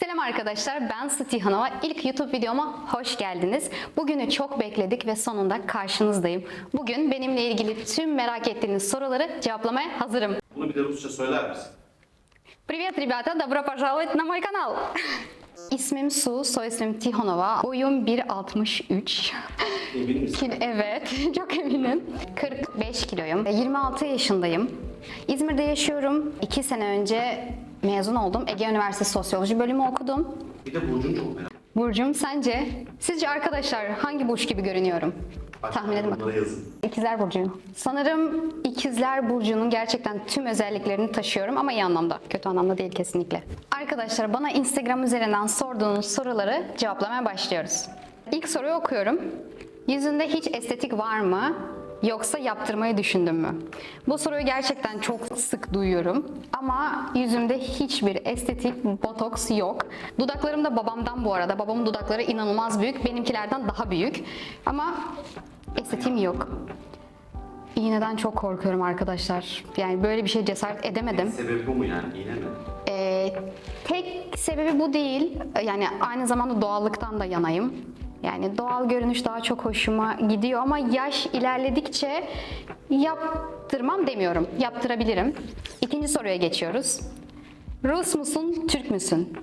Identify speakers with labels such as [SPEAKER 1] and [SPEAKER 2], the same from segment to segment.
[SPEAKER 1] Selam arkadaşlar ben Sıti Hanova. İlk YouTube videoma hoş geldiniz. Bugünü çok bekledik ve sonunda karşınızdayım. Bugün benimle ilgili tüm merak ettiğiniz soruları cevaplamaya hazırım.
[SPEAKER 2] Bunu bir de Rusça söyler misin?
[SPEAKER 1] Привет, ребята! Добро пожаловать на мой канал! İsmim Su, soy ismim Tihonova. Boyum 1.63.
[SPEAKER 2] Emin misin?
[SPEAKER 1] Kilo, evet, çok eminim. 45 kiloyum. 26 yaşındayım. İzmir'de yaşıyorum. 2 sene önce mezun oldum. Ege Üniversitesi Sosyoloji bölümü okudum.
[SPEAKER 2] Bir de Burcu'nu çok merak
[SPEAKER 1] Burcum sence? Sizce arkadaşlar hangi burç gibi görünüyorum? Tahmin edin bakalım.
[SPEAKER 2] Yazın.
[SPEAKER 1] İkizler Burcu'yum. Sanırım İkizler Burcu'nun gerçekten tüm özelliklerini taşıyorum ama iyi anlamda. Kötü anlamda değil kesinlikle. Arkadaşlar bana Instagram üzerinden sorduğunuz soruları cevaplamaya başlıyoruz. İlk soruyu okuyorum. Yüzünde hiç estetik var mı? Yoksa yaptırmayı düşündün mü? Bu soruyu gerçekten çok sık duyuyorum. Ama yüzümde hiçbir estetik botoks yok. Dudaklarım da babamdan bu arada. Babamın dudakları inanılmaz büyük. Benimkilerden daha büyük. Ama estetiğim yok. İğneden çok korkuyorum arkadaşlar. Yani böyle bir şey cesaret edemedim.
[SPEAKER 2] Sebebi bu mu yani? İğne mi?
[SPEAKER 1] Ee, tek sebebi bu değil. Yani aynı zamanda doğallıktan da yanayım. Yani doğal görünüş daha çok hoşuma gidiyor ama yaş ilerledikçe yaptırmam demiyorum. Yaptırabilirim. İkinci soruya geçiyoruz. Rus musun, Türk müsün?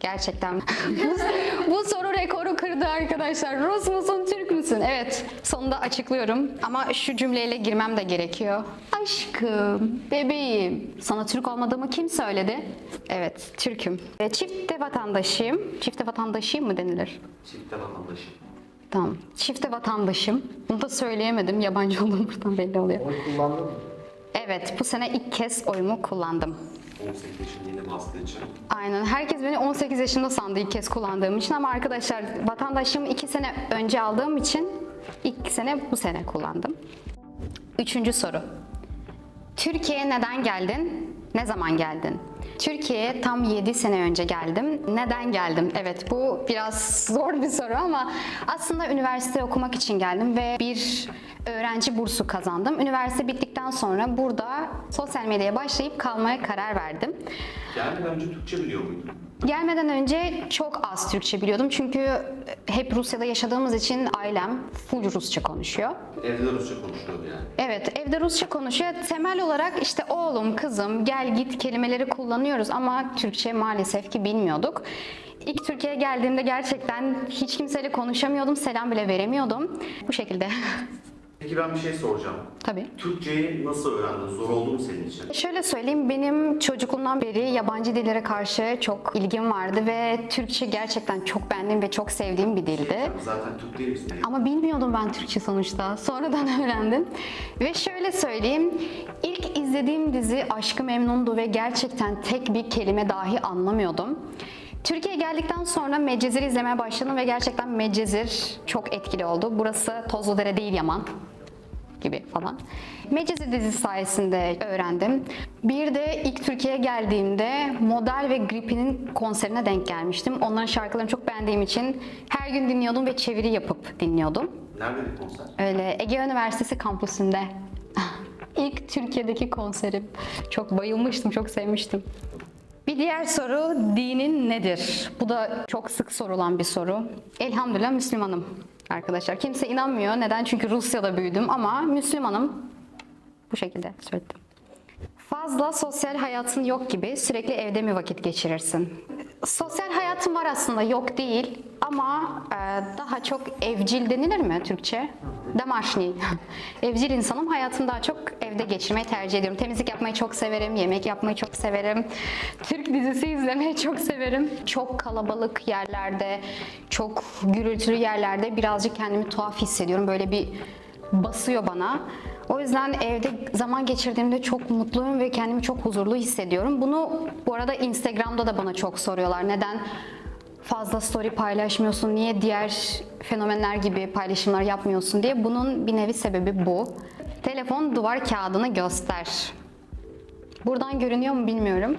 [SPEAKER 1] Gerçekten. bu, bu soru rekoru kırdı arkadaşlar. Rus musun, Türk müsün? Evet, sonunda açıklıyorum. Ama şu cümleyle girmem de gerekiyor. Aşkım, bebeğim. Sana Türk olmadığımı kim söyledi? Evet, Türk'üm. E, Çifte vatandaşıyım. Çifte vatandaşıyım mı denilir?
[SPEAKER 2] Çifte vatandaşı.
[SPEAKER 1] Tamam. Çifte vatandaşım. Bunu da söyleyemedim. Yabancı olduğum buradan belli oluyor.
[SPEAKER 3] Oy kullandın mı?
[SPEAKER 1] Evet, bu sene ilk kez oyumu kullandım.
[SPEAKER 2] 18 yaşında yeni bastığı için.
[SPEAKER 1] Aynen. Herkes beni 18 yaşında sandı ilk kez kullandığım için ama arkadaşlar vatandaşlığımı 2 sene önce aldığım için ilk sene bu sene kullandım. Üçüncü soru. Türkiye'ye neden geldin? Ne zaman geldin? Türkiye'ye tam 7 sene önce geldim. Neden geldim? Evet bu biraz zor bir soru ama aslında üniversite okumak için geldim ve bir öğrenci bursu kazandım. Üniversite bittikten sonra burada sosyal medyaya başlayıp kalmaya karar verdim.
[SPEAKER 2] Gelmeden önce Türkçe biliyor muydun?
[SPEAKER 1] Gelmeden önce çok az Türkçe biliyordum çünkü hep Rusya'da yaşadığımız için ailem full Rusça konuşuyor.
[SPEAKER 2] Evde de Rusça konuşuyordu yani.
[SPEAKER 1] Evet, evde Rusça konuşuyor. Temel olarak işte oğlum, kızım, gel git kelimeleri kullanıyoruz ama Türkçe maalesef ki bilmiyorduk. İlk Türkiye'ye geldiğimde gerçekten hiç kimseyle konuşamıyordum, selam bile veremiyordum. Bu şekilde.
[SPEAKER 2] Peki ben bir şey soracağım.
[SPEAKER 1] Tabii.
[SPEAKER 2] Türkçeyi nasıl öğrendin? Zor oldu mu senin için?
[SPEAKER 1] Şöyle söyleyeyim, benim çocukluğumdan beri yabancı dillere karşı çok ilgim vardı ve Türkçe gerçekten çok beğendiğim ve çok sevdiğim bir dildi.
[SPEAKER 2] Sen zaten Türk değil misin?
[SPEAKER 1] Ama bilmiyordum ben Türkçe sonuçta. Sonradan öğrendim. Ve şöyle söyleyeyim. ilk izlediğim dizi Aşkı Memnun'du ve gerçekten tek bir kelime dahi anlamıyordum. Türkiye'ye geldikten sonra Medcezir izlemeye başladım ve gerçekten Medcezir çok etkili oldu. Burası Tozludere değil Yaman gibi falan. Medcezir dizisi sayesinde öğrendim. Bir de ilk Türkiye'ye geldiğimde Model ve Grippi'nin konserine denk gelmiştim. Onların şarkılarını çok beğendiğim için her gün dinliyordum ve çeviri yapıp dinliyordum.
[SPEAKER 2] Nerede bir konser?
[SPEAKER 1] Öyle Ege Üniversitesi kampüsünde. İlk Türkiye'deki konserim. Çok bayılmıştım, çok sevmiştim. Bir diğer soru dinin nedir? Bu da çok sık sorulan bir soru. Elhamdülillah Müslümanım arkadaşlar. Kimse inanmıyor. Neden? Çünkü Rusya'da büyüdüm ama Müslümanım. Bu şekilde söyledim. Fazla sosyal hayatın yok gibi sürekli evde mi vakit geçirirsin? Sosyal hayatım var aslında yok değil ama e, daha çok evcil denilir mi Türkçe? Damaşni. evcil insanım. Hayatımı daha çok evde geçirmeyi tercih ediyorum. Temizlik yapmayı çok severim, yemek yapmayı çok severim. Türk dizisi izlemeyi çok severim. Çok kalabalık yerlerde, çok gürültülü yerlerde birazcık kendimi tuhaf hissediyorum. Böyle bir basıyor bana. O yüzden evde zaman geçirdiğimde çok mutluyum ve kendimi çok huzurlu hissediyorum. Bunu bu arada Instagram'da da bana çok soruyorlar. Neden fazla story paylaşmıyorsun? Niye diğer fenomenler gibi paylaşımlar yapmıyorsun diye. Bunun bir nevi sebebi bu. Telefon duvar kağıdını göster. Buradan görünüyor mu bilmiyorum.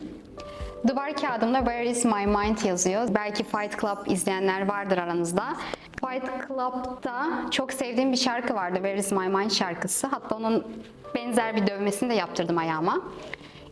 [SPEAKER 1] Duvar kağıdımda Where is my mind yazıyor. Belki Fight Club izleyenler vardır aranızda. Fight Club'da çok sevdiğim bir şarkı vardı. Where is my mind şarkısı. Hatta onun benzer bir dövmesini de yaptırdım ayağıma.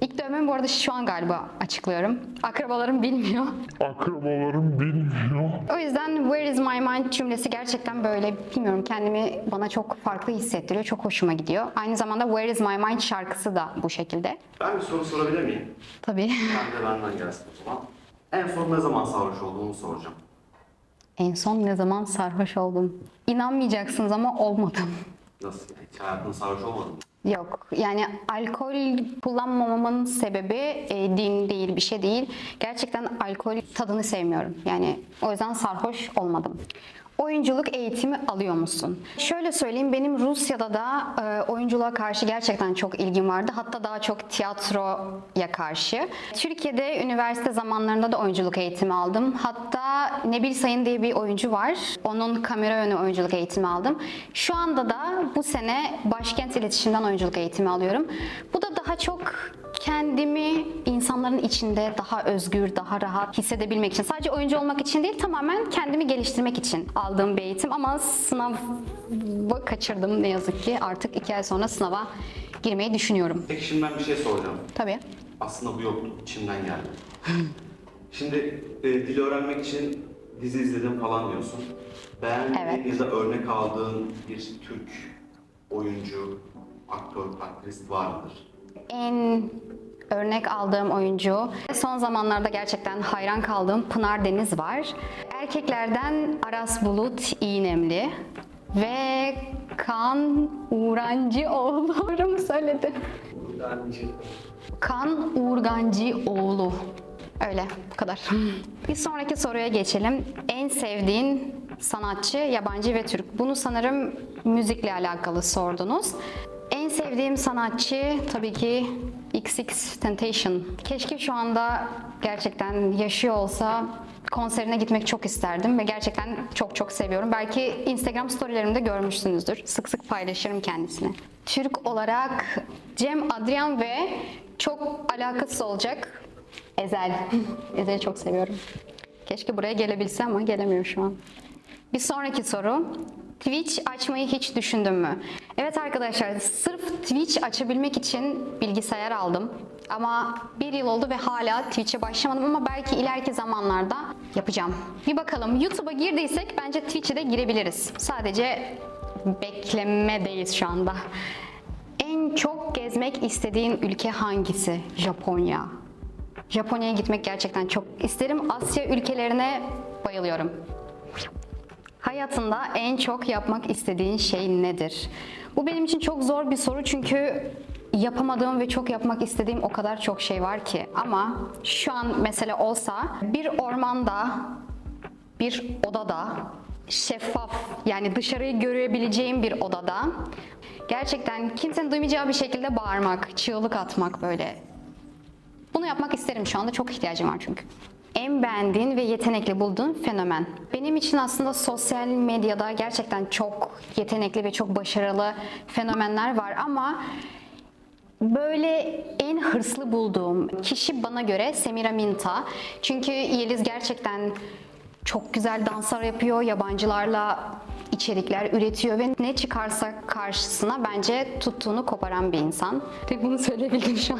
[SPEAKER 1] İlk dövmemi bu arada şu an galiba açıklıyorum. Akrabalarım bilmiyor.
[SPEAKER 3] Akrabalarım bilmiyor.
[SPEAKER 1] O yüzden Where is my mind cümlesi gerçekten böyle bilmiyorum kendimi bana çok farklı hissettiriyor. Çok hoşuma gidiyor. Aynı zamanda Where is my mind şarkısı da bu şekilde.
[SPEAKER 2] Ben bir soru sorabilir miyim?
[SPEAKER 1] Tabii.
[SPEAKER 2] Ben de benden gelsin o zaman. En son ne zaman sarhoş olduğumu soracağım.
[SPEAKER 1] En son ne zaman sarhoş oldum? İnanmayacaksınız ama olmadım.
[SPEAKER 2] Nasıl yani? Hiç hayatında sarhoş olmadın mı?
[SPEAKER 1] Yok yani alkol kullanmamamın sebebi e, din değil bir şey değil. Gerçekten alkol tadını sevmiyorum. Yani o yüzden sarhoş olmadım. Oyunculuk eğitimi alıyor musun? Şöyle söyleyeyim benim Rusya'da da e, oyunculuğa karşı gerçekten çok ilgim vardı. Hatta daha çok tiyatroya karşı. Türkiye'de üniversite zamanlarında da oyunculuk eğitimi aldım. Hatta Nebil Sayın diye bir oyuncu var. Onun kamera önü oyunculuk eğitimi aldım. Şu anda da bu sene Başkent İletişim'den oyunculuk eğitimi alıyorum. Bu da daha çok kendimi insanların içinde daha özgür, daha rahat hissedebilmek için. Sadece oyuncu olmak için değil, tamamen kendimi geliştirmek için aldığım bir eğitim. Ama sınavı kaçırdım ne yazık ki. Artık iki ay sonra sınava girmeyi düşünüyorum.
[SPEAKER 2] Peki şimdi ben bir şey soracağım.
[SPEAKER 1] Tabii.
[SPEAKER 2] Aslında bu yoktu. içimden geldi. Şimdi e, dil öğrenmek için dizi izledim falan diyorsun. Beğendiğin
[SPEAKER 1] Evet.
[SPEAKER 2] ya da örnek aldığın bir Türk oyuncu, aktör, aktrist var mıdır?
[SPEAKER 1] En örnek aldığım oyuncu, son zamanlarda gerçekten hayran kaldığım Pınar Deniz var. Erkeklerden Aras Bulut İğnemli ve Kan Uğrancıoğlu. Doğru mu söyledim? Kan Uğurgancıoğlu. Öyle, bu kadar. Bir sonraki soruya geçelim. En sevdiğin sanatçı, yabancı ve Türk. Bunu sanırım müzikle alakalı sordunuz. Sevdiğim sanatçı tabii ki XX Temptation. Keşke şu anda gerçekten yaşıyor olsa konserine gitmek çok isterdim ve gerçekten çok çok seviyorum. Belki Instagram storylerimde görmüşsünüzdür. Sık sık paylaşırım kendisini. Türk olarak Cem Adrian ve çok alakasız olacak Ezel. Ezel'i çok seviyorum. Keşke buraya gelebilse ama gelemiyor şu an. Bir sonraki soru. Twitch açmayı hiç düşündün mü? Evet arkadaşlar, sırf Twitch açabilmek için bilgisayar aldım. Ama bir yıl oldu ve hala Twitch'e başlamadım ama belki ileriki zamanlarda yapacağım. Bir bakalım, YouTube'a girdiysek bence Twitch'e de girebiliriz. Sadece beklemedeyiz şu anda. En çok gezmek istediğin ülke hangisi? Japonya. Japonya'ya gitmek gerçekten çok isterim. Asya ülkelerine bayılıyorum. Hayatında en çok yapmak istediğin şey nedir? Bu benim için çok zor bir soru çünkü yapamadığım ve çok yapmak istediğim o kadar çok şey var ki. Ama şu an mesele olsa bir ormanda, bir odada, şeffaf yani dışarıyı görebileceğim bir odada gerçekten kimsenin duymayacağı bir şekilde bağırmak, çığlık atmak böyle bunu yapmak isterim şu anda çok ihtiyacım var çünkü. En beğendiğin ve yetenekli bulduğun fenomen. Benim için aslında sosyal medyada gerçekten çok yetenekli ve çok başarılı fenomenler var ama Böyle en hırslı bulduğum kişi bana göre Semira Minta. Çünkü Yeliz gerçekten çok güzel danslar yapıyor, yabancılarla içerikler üretiyor ve ne çıkarsa karşısına bence tuttuğunu koparan bir insan. Tek bunu söyleyebildim şu an.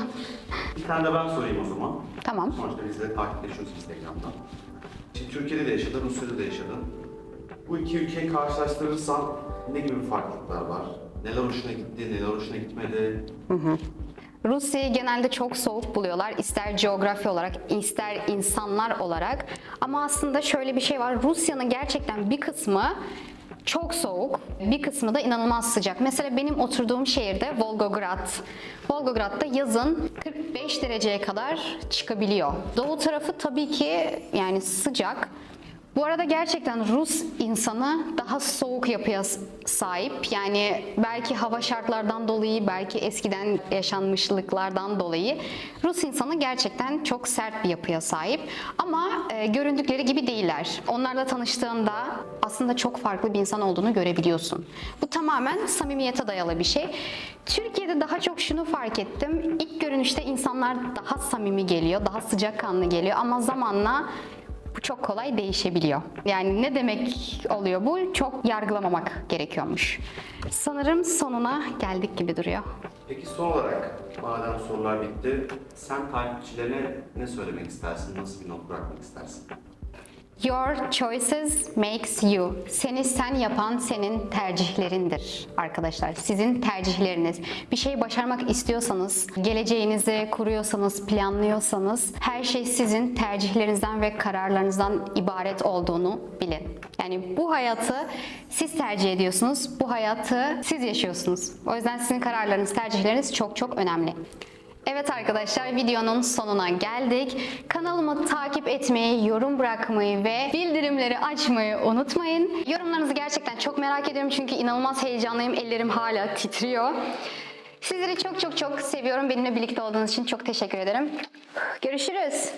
[SPEAKER 2] Bir tane de ben sorayım o zaman.
[SPEAKER 1] Tamam.
[SPEAKER 2] Sonuçta biz de takipleşiyoruz Instagram'dan. Şimdi Türkiye'de de yaşadın, Rusya'da da yaşadın. Bu iki ülkeyi karşılaştırırsan ne gibi farklılıklar var? Neler hoşuna gitti, neler hoşuna gitmedi?
[SPEAKER 1] Rusya'yı genelde çok soğuk buluyorlar. İster coğrafya olarak, ister insanlar olarak. Ama aslında şöyle bir şey var. Rusya'nın gerçekten bir kısmı çok soğuk, bir kısmı da inanılmaz sıcak. Mesela benim oturduğum şehirde Volgograd. Volgograd'da yazın 45 dereceye kadar çıkabiliyor. Doğu tarafı tabii ki yani sıcak. Bu arada gerçekten Rus insanı daha soğuk yapıya sahip. Yani belki hava şartlardan dolayı, belki eskiden yaşanmışlıklardan dolayı Rus insanı gerçekten çok sert bir yapıya sahip. Ama e, göründükleri gibi değiller. Onlarla tanıştığında aslında çok farklı bir insan olduğunu görebiliyorsun. Bu tamamen samimiyete dayalı bir şey. Türkiye'de daha çok şunu fark ettim. İlk görünüşte insanlar daha samimi geliyor, daha sıcakkanlı geliyor ama zamanla çok kolay değişebiliyor. Yani ne demek oluyor bu? Çok yargılamamak gerekiyormuş. Sanırım sonuna geldik gibi duruyor.
[SPEAKER 2] Peki son olarak, madem sorular bitti, sen takipçilerine ne söylemek istersin, nasıl bir not bırakmak istersin?
[SPEAKER 1] Your choices makes you. Seni sen yapan senin tercihlerindir arkadaşlar. Sizin tercihleriniz. Bir şey başarmak istiyorsanız, geleceğinizi kuruyorsanız, planlıyorsanız her şey sizin tercihlerinizden ve kararlarınızdan ibaret olduğunu bilin. Yani bu hayatı siz tercih ediyorsunuz. Bu hayatı siz yaşıyorsunuz. O yüzden sizin kararlarınız, tercihleriniz çok çok önemli. Evet arkadaşlar videonun sonuna geldik. Kanalımı takip etmeyi, yorum bırakmayı ve bildirimleri açmayı unutmayın. Yorumlarınızı gerçekten çok merak ediyorum çünkü inanılmaz heyecanlıyım. Ellerim hala titriyor. Sizleri çok çok çok seviyorum. Benimle birlikte olduğunuz için çok teşekkür ederim. Görüşürüz.